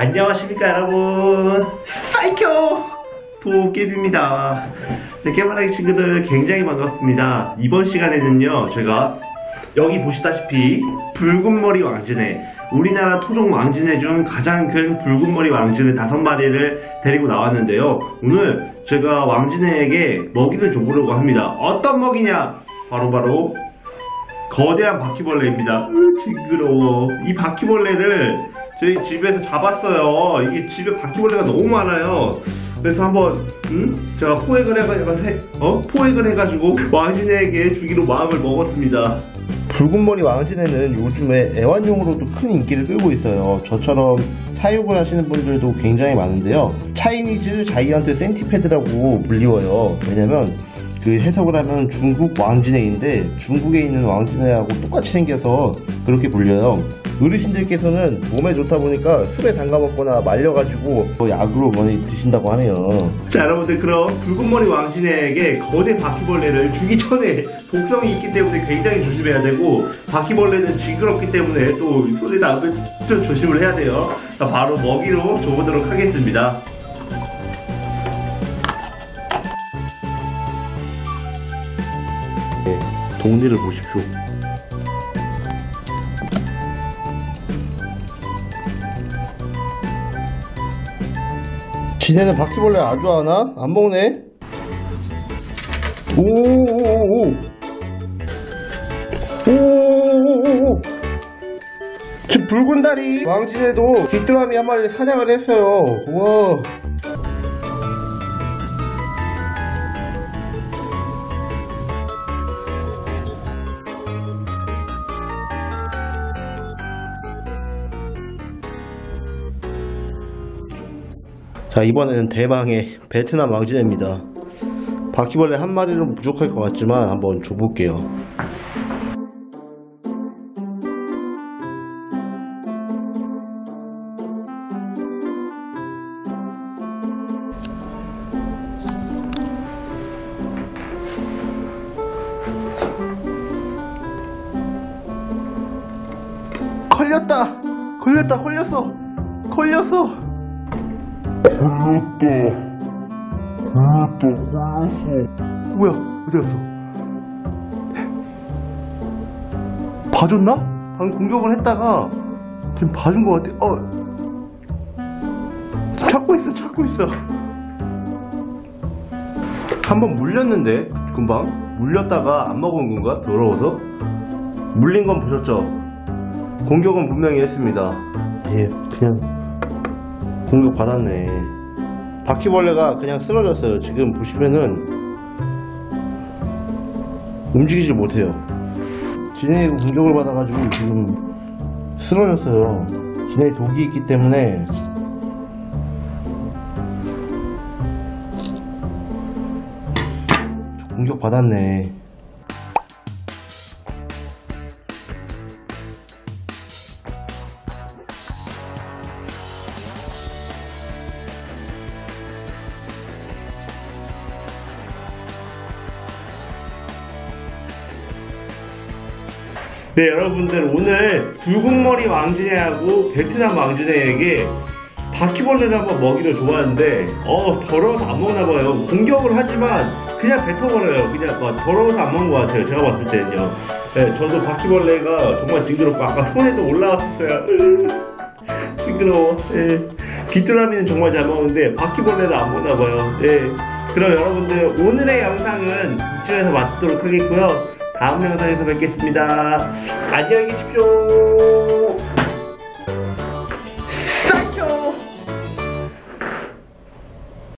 안녕하십니까 여러분. 사이코 도깨비입니다. 네, 깨바라기 친구들 굉장히 반갑습니다. 이번 시간에는요 제가 여기 보시다시피 붉은머리 왕진에 우리나라 토종 왕진에 중 가장 큰 붉은머리 왕진을 다섯 마리를 데리고 나왔는데요. 오늘 제가 왕진에게 먹이를 줘보려고 합니다. 어떤 먹이냐? 바로 바로 거대한 바퀴벌레입니다. 으, 징그러워. 이 바퀴벌레를 저희 집에서 잡았어요. 이게 집에 바퀴벌레가 너무 많아요. 그래서 한번 음? 제가 포획을 해가지고 해, 어? 포획을 해가지고 왕진에게 주기로 마음을 먹었습니다. 붉은머리 왕진에는 요즘에 애완용으로도 큰 인기를 끌고 있어요. 저처럼 사육을 하시는 분들도 굉장히 많은데요. 차이니즈 자이언트 센티패드라고 불리워요. 왜냐면 그 해석을 하면 중국 왕진해인데 중국에 있는 왕진해하고 똑같이 생겨서 그렇게 불려요. 어르신들께서는 몸에 좋다 보니까 술에 담가 먹거나 말려가지고 뭐 약으로 많이 드신다고 하네요. 자 여러분들 그럼 붉은머리 왕진에게 거대 바퀴벌레를 주기 전에 독성이 있기 때문에 굉장히 조심해야 되고 바퀴벌레는 징그럽기 때문에 또 손에 닿으면 좀 조심을 해야 돼요. 자 바로 먹이로 줘보도록 하겠습니다. 동네를 보십시오. 지네는 바퀴벌레 아주 하나? 안 먹네? 오오오오 오오오오 저 붉은 다리 왕진에도 귀뚜라미 한 마리 사냥을 했어요 우와 자 이번에는 대망의 베트남 왕진입니다. 바퀴벌레 한 마리는 부족할 것 같지만 한번 줘볼게요. 걸렸다! 걸렸다 걸렸어! 걸렸어 뭐야 어디 갔어? 봐줬나? 방금 공격을 했다가 지금 봐준 것 같아. 어. 찾고 있어 찾고 있어. 한번 물렸는데 금방. 물렸다가 안 먹은 건가? 더러워서. 물린 건 보셨죠? 공격은 분명히 했습니다. 예 그냥 공격 받았네. 바퀴벌레가 그냥 쓰러졌어요. 지금 보시면은 움직이지 못해요. 진해의 공격을 받아가지고 지금 쓰러졌어요. 진해에 독이 있기 때문에. 공격 받았네 네 여러분들 오늘 붉은머리 왕진해하고 베트남 왕진해에게 바퀴벌레를 한번 먹이를 줘봤는데 어 더러워서 안 먹나 봐요. 공격을 하지만 그냥 뱉어버려요. 그냥 막 더러워서 안 먹는 것 같아요. 제가 봤을 때는요. 네, 저도 바퀴벌레가 정말 징그럽고 아까 손에도 올라왔었어요. 으, 징그러워. 네. 귀뚜라미는 정말 잘 먹는데 바퀴벌레는 안 먹나 봐요. 네. 그럼 여러분들 오늘의 영상은 이쯤에서 마치도록 하겠고요 다음 영상에서 뵙겠습니다. 안녕히 계십시오.